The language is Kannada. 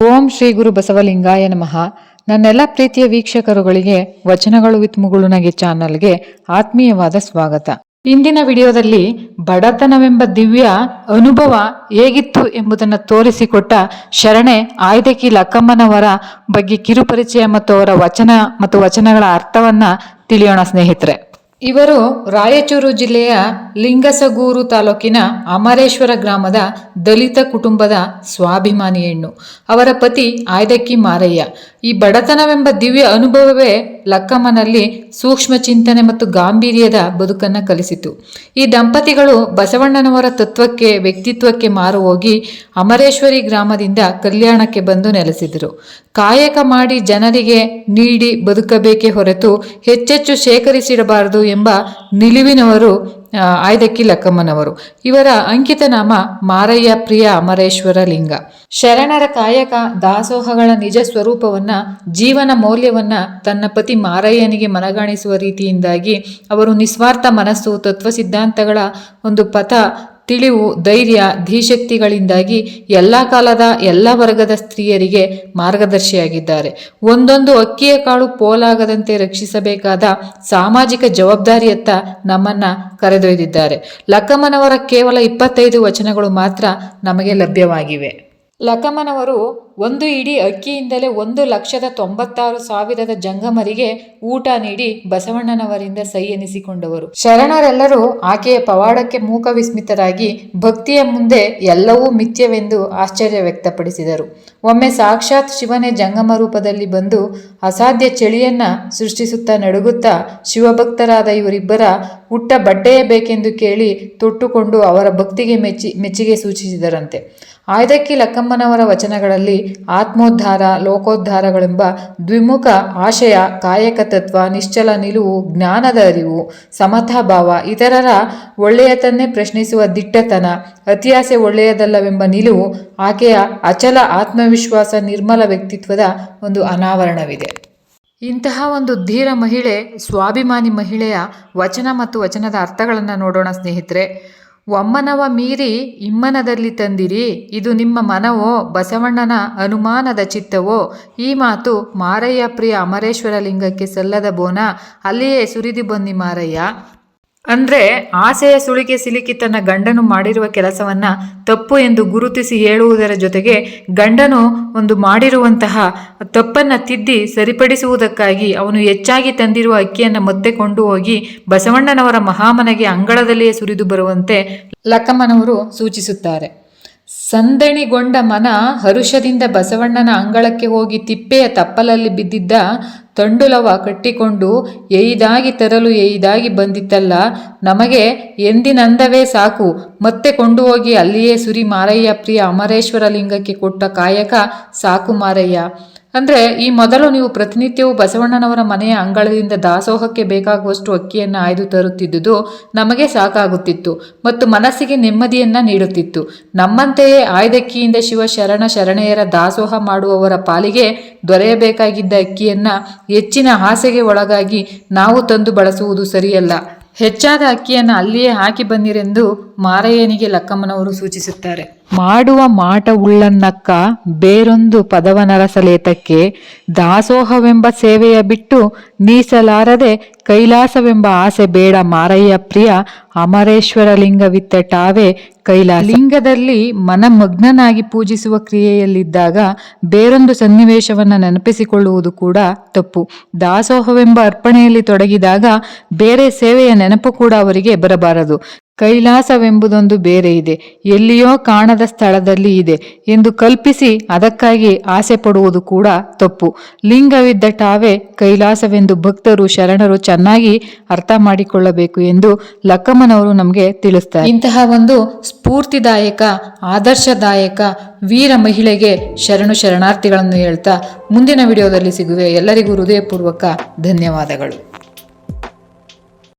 ಓಂ ಶ್ರೀ ಗುರು ಬಸವಲಿಂಗಾಯ ನಮಃ. ನನ್ನೆಲ್ಲ ಪ್ರೀತಿಯ ವೀಕ್ಷಕರುಗಳಿಗೆ, ವಚನಗಳು ವಿತ್ ಮುಗುಳುನಗೆ ಚಾನಲ್ಗೆ ಆತ್ಮೀಯವಾದ ಸ್ವಾಗತ. ಇಂದಿನ ವಿಡಿಯೋದಲ್ಲಿ ಬಡತನವೆಂಬ ದಿವ್ಯ ಅನುಭವ ಹೇಗಿತ್ತು ಎಂಬುದನ್ನು ತೋರಿಸಿಕೊಟ್ಟ ಶರಣೆ ಆಯ್ದಕಿ ಲಕ್ಕಮ್ಮನವರ ಬಗ್ಗೆ ಕಿರುಪರಿಚಯ ಮತ್ತು ಅವರ ವಚನ ಮತ್ತು ವಚನಗಳ ಅರ್ಥವನ್ನ ತಿಳಿಯೋಣ ಸ್ನೇಹಿತರೆ. ಇವರು ರಾಯಚೂರು ಜಿಲ್ಲೆಯ ಲಿಂಗಸಗೂರು ತಾಲೂಕಿನ ಅಮರೇಶ್ವರ ಗ್ರಾಮದ ದಲಿತ ಕುಟುಂಬದ ಸ್ವಾಭಿಮಾನಿ ಹೆಣ್ಣು. ಅವರ ಪತಿ ಆಯ್ದಕ್ಕಿ ಮಾರಯ್ಯ. ಈ ಬಡತನವೆಂಬ ದಿವ್ಯ ಅನುಭವವೇ ಲಕ್ಕಮ್ಮನಲ್ಲಿ ಸೂಕ್ಷ್ಮ ಚಿಂತನೆ ಮತ್ತು ಗಾಂಭೀರ್ಯದ ಬದುಕನ್ನು ಕಲಿಸಿತು. ಈ ದಂಪತಿಗಳು ಬಸವಣ್ಣನವರ ತತ್ವಕ್ಕೆ, ವ್ಯಕ್ತಿತ್ವಕ್ಕೆ ಮಾರು ಹೋಗಿ ಅಮರೇಶ್ವರಿ ಗ್ರಾಮದಿಂದ ಕಲ್ಯಾಣಕ್ಕೆ ಬಂದು ನೆಲೆಸಿದರು. ಕಾಯಕ ಮಾಡಿ ಜನರಿಗೆ ನೀಡಿ ಬದುಕಬೇಕೇ ಹೊರತು ಹೆಚ್ಚೆಚ್ಚು ಶೇಖರಿಸಿಡಬಾರದು ಎಂಬ ನಿಲುವಿನವರು ಆಯ್ದಕ್ಕಿ ಲಕ್ಕಮ್ಮನವರು. ಇವರ ಅಂಕಿತ ನಾಮ ಮಾರಯ್ಯ ಪ್ರಿಯ ಅಮರೇಶ್ವರ ಲಿಂಗ. ಶರಣರ ಕಾಯಕ ದಾಸೋಹಗಳ ನಿಜ ಸ್ವರೂಪವನ್ನ, ಜೀವನ ಮೌಲ್ಯವನ್ನ ತನ್ನ ಪತಿ ಮಾರಯ್ಯನಿಗೆ ಮನಗಾಣಿಸುವ ರೀತಿಯಿಂದಾಗಿ ಅವರು ನಿಸ್ವಾರ್ಥ ಮನಸ್ಸು, ತತ್ವ ಸಿದ್ಧಾಂತಗಳ ಒಂದು ಪಥ ತಿಳಿವು, ಧೈರ್ಯ, ಧೀಶಕ್ತಿಗಳಿಂದಾಗಿ ಎಲ್ಲ ಕಾಲದ ಎಲ್ಲ ವರ್ಗದ ಸ್ತ್ರೀಯರಿಗೆ ಮಾರ್ಗದರ್ಶಿಯಾಗಿದ್ದಾರೆ. ಒಂದೊಂದು ಅಕ್ಕಿಯ ಕಾಳು ಪೋಲಾಗದಂತೆ ರಕ್ಷಿಸಬೇಕಾದ ಸಾಮಾಜಿಕ ಜವಾಬ್ದಾರಿಯತ್ತ ನಮ್ಮನ್ನ ಕರೆದೊಯ್ದಿದ್ದಾರೆ. ಲಕ್ಕಮ್ಮನವರ ಕೇವಲ ಇಪ್ಪತ್ತೈದು ವಚನಗಳು ಮಾತ್ರ ನಮಗೆ ಲಭ್ಯವಾಗಿವೆ. ಲಕ್ಕಮ್ಮನವರು ಒಂದು ಇಡೀ ಅಕ್ಕಿಯಿಂದಲೇ ಒಂದು ಲಕ್ಷದ ತೊಂಬತ್ತಾರು ಸಾವಿರದ ಜಂಗಮರಿಗೆ ಊಟ ನೀಡಿ ಬಸವಣ್ಣನವರಿಂದ ಸೈ ಎನಿಸಿಕೊಂಡವರು. ಶರಣರೆಲ್ಲರೂ ಆಕೆಯ ಪವಾಡಕ್ಕೆ ಮೂಕ ವಿಸ್ಮಿತರಾಗಿ ಭಕ್ತಿಯ ಮುಂದೆ ಎಲ್ಲವೂ ಮಿಥ್ಯವೆಂದು ಆಶ್ಚರ್ಯ ವ್ಯಕ್ತಪಡಿಸಿದರು. ಒಮ್ಮೆ ಸಾಕ್ಷಾತ್ ಶಿವನೇ ಜಂಗಮ ರೂಪದಲ್ಲಿ ಬಂದು ಅಸಾಧ್ಯ ಚಳಿಯನ್ನ ಸೃಷ್ಟಿಸುತ್ತಾ ನಡುಗುತ್ತಾ ಶಿವಭಕ್ತರಾದ ಇವರಿಬ್ಬರ ಹುಟ್ಟ ಬಟ್ಟೆಯೇ ಬೇಕೆಂದು ಕೇಳಿ ತೊಟ್ಟುಕೊಂಡು ಅವರ ಭಕ್ತಿಗೆ ಮೆಚ್ಚಿ, ಮೆಚ್ಚುಗೆ ಸೂಚಿಸಿದರಂತೆ. ಆಯ್ದಕ್ಕಿ ಲಕ್ಕಮ್ಮನವರ ವಚನಗಳಲ್ಲಿ ಆತ್ಮೋದ್ಧಾರ, ಲೋಕೋದ್ಧಾರಗಳೆಂಬ ದ್ವಿಮುಖ ಆಶಯ ಕಾಯಕ ತತ್ವ ನಿಶ್ಚಲ ನಿಲುವು, ಜ್ಞಾನದ ಅರಿವು ಸಮತಾಭಾವ ಇತರರ ಒಳ್ಳೆಯತನ್ನೇ ಪ್ರಶ್ನಿಸುವ ದಿಟ್ಟತನ, ಅತಿಯಾಸೆ ಒಳ್ಳೆಯದಲ್ಲವೆಂಬ ನಿಲುವು ಆಕೆಯ ಅಚಲ ಆತ್ಮವಿಶ್ವಾಸ ನಿರ್ಮಲ ವ್ಯಕ್ತಿತ್ವದ ಒಂದು ಅನಾವರಣವಿದೆ. ಇಂತಹ ಒಂದು ಧೀರ ಮಹಿಳೆ, ಸ್ವಾಭಿಮಾನಿ ಮಹಿಳೆಯ ವಚನ ಮತ್ತು ವಚನದ ಅರ್ಥಗಳನ್ನು ನೋಡೋಣ ಸ್ನೇಹಿತರೆ. ಒಮ್ಮನವ ಮೀರಿ ಇಮ್ಮನದಲ್ಲಿ ತಂದಿರಿ, ಇದು ನಿಮ್ಮ ಮನವೋ, ಬಸವಣ್ಣನ ಅನುಮಾನದ ಚಿತ್ತವೋ? ಈ ಮಾತು ಮಾರಯ್ಯ ಪ್ರಿಯ ಅಮರೇಶ್ವರ ಲಿಂಗಕ್ಕೆ ಸಲ್ಲದ ಬೋನ, ಅಲ್ಲಿಯೇ ಸುರಿದು ಬನ್ನಿ ಮಾರಯ್ಯ. ಅಂದ್ರೆ ಆಸೆಯ ಸುಳಿಗೆ ಸಿಲುಕಿ ತನ್ನ ಗಂಡನು ಮಾಡಿರುವ ಕೆಲಸವನ್ನ ತಪ್ಪು ಎಂದು ಗುರುತಿಸಿ ಹೇಳುವುದರ ಜೊತೆಗೆ ಗಂಡನು ಒಂದು ಮಾಡಿರುವಂತಹ ತಪ್ಪನ್ನ ತಿದ್ದಿ ಸರಿಪಡಿಸುವುದಕ್ಕಾಗಿ ಅವನು ಹೆಚ್ಚಾಗಿ ತಂದಿರುವ ಅಕ್ಕಿಯನ್ನು ಮತ್ತೆ ಕೊಂಡು ಹೋಗಿ ಬಸವಣ್ಣನವರ ಮಹಾಮನೆಗೆ ಅಂಗಳದಲ್ಲಿಯೇ ಸುರಿದು ಬರುವಂತೆ ಲಕ್ಕಮ್ಮನವರು ಸೂಚಿಸುತ್ತಾರೆ. ಸಂದಣಿಗೊಂಡ ಮನ ಹರುಷದಿಂದ ಬಸವಣ್ಣನ ಅಂಗಳಕ್ಕೆ ಹೋಗಿ ತಿಪ್ಪೆಯ ತಪ್ಪಲಲ್ಲಿ ಬಿದ್ದಿದ್ದ ತಂಡುಲವ ಕಟ್ಟಿಕೊಂಡು ಎಯ್ದಾಗಿ ತರಲು ಎಯ್ದಾಗಿ ಬಂದಿತ್ತಲ್ಲ, ನಮಗೆ ಎಂದಿನಂದವೇ ಸಾಕು. ಮತ್ತೆ ಕೊಂಡು ಹೋಗಿ ಅಲ್ಲಿಯೇ ಸುರಿ ಮಾರಯ್ಯ ಪ್ರಿಯ ಅಮರೇಶ್ವರ ಲಿಂಗಕ್ಕೆ ಕೊಟ್ಟ ಕಾಯಕ ಸಾಕು ಮಾರಯ್ಯ. ಅಂದ್ರೆ ಈ ಮೊದಲು ನೀವು ಪ್ರತಿನಿತ್ಯವೂ ಬಸವಣ್ಣನವರ ಮನೆಯ ಅಂಗಳದಿಂದ ದಾಸೋಹಕ್ಕೆ ಬೇಕಾಗುವಷ್ಟು ಅಕ್ಕಿಯನ್ನು ಆಯ್ದು ತರುತ್ತಿದ್ದುದು ನಮಗೆ ಸಾಕಾಗುತ್ತಿತ್ತು ಮತ್ತು ಮನಸ್ಸಿಗೆ ನೆಮ್ಮದಿಯನ್ನು ನೀಡುತ್ತಿತ್ತು. ನಮ್ಮಂತೆಯೇ ಆಯ್ದಕ್ಕಿಯಿಂದ ಶಿವ ಶರಣ ಶರಣೆಯರ ದಾಸೋಹ ಮಾಡುವವರ ಪಾಲಿಗೆ ದೊರೆಯಬೇಕಾಗಿದ್ದ ಅಕ್ಕಿಯನ್ನು ಹೆಚ್ಚಿನ ಆಸೆಗೆ ಒಳಗಾಗಿ ನಾವು ತಂದು ಬಳಸುವುದು ಸರಿಯಲ್ಲ. ಹೆಚ್ಚಾದ ಅಕ್ಕಿಯನ್ನು ಅಲ್ಲಿಯೇ ಹಾಕಿ ಬನ್ನಿರೆಂದು ಮಾರಯ್ಯನಿಗೆ ಲಕ್ಕಮ್ಮನವರು ಸೂಚಿಸುತ್ತಾರೆ. ಮಾಡುವ ಮಾಟ ಉಳ್ಳನ್ನಕ್ಕ ಬೇರೊಂದು ಪದವನರಸಲೇತಕ್ಕೆ ದಾಸೋಹವೆಂಬ ಸೇವೆಯ ಬಿಟ್ಟು ನೀಸಲಾರದೆ ಕೈಲಾಸವೆಂಬ ಆಸೆ ಬೇಡ ಮಾರಯ್ಯ ಪ್ರಿಯ ಅಮರೇಶ್ವರ ಲಿಂಗವಿತ್ತ ಟಾವೆ ಕೈಲಾಸ. ಲಿಂಗದಲ್ಲಿ ಮನಮಗ್ನನಾಗಿ ಪೂಜಿಸುವ ಕ್ರಿಯೆಯಲ್ಲಿದ್ದಾಗ ಬೇರೊಂದು ಸನ್ನಿವೇಶವನ್ನು ನೆನಪಿಸಿಕೊಳ್ಳುವುದು ಕೂಡ ತಪ್ಪು. ದಾಸೋಹವೆಂಬ ಅರ್ಪಣೆಯಲ್ಲಿ ತೊಡಗಿದಾಗ ಬೇರೆ ಸೇವೆಯ ನೆನಪು ಕೂಡ ಅವರಿಗೆ ಬರಬಾರದು. ಕೈಲಾಸವೆಂಬುದೊಂದು ಬೇರೆ ಇದೆ. ಎಲ್ಲಿಯೋ ಕಾಣದ ಸ್ಥಳದಲ್ಲಿ ಇದೆ ಎಂದು ಕಲ್ಪಿಸಿ ಅದಕ್ಕಾಗಿ ಆಸೆ ಪಡುವುದು ಕೂಡ ತಪ್ಪು. ಲಿಂಗವಿದ್ದ ಟಾವೇ ಕೈಲಾಸವೆಂದು ಭಕ್ತರು, ಶರಣರು ಚೆನ್ನಾಗಿ ಅರ್ಥ ಮಾಡಿಕೊಳ್ಳಬೇಕು ಎಂದು ಲಕ್ಕಮ್ಮನವರು ನಮಗೆ ತಿಳಿಸ್ತಾರೆ. ಇಂತಹ ಒಂದು ಸ್ಫೂರ್ತಿದಾಯಕ, ಆದರ್ಶದಾಯಕ ವೀರ ಮಹಿಳೆಗೆ ಶರಣು ಶರಣಾರ್ಥಿಗಳನ್ನು ಹೇಳ್ತಾ ಮುಂದಿನ ವಿಡಿಯೋದಲ್ಲಿ ಸಿಗುವೆ. ಎಲ್ಲರಿಗೂ ಹೃದಯಪೂರ್ವಕ ಧನ್ಯವಾದಗಳು.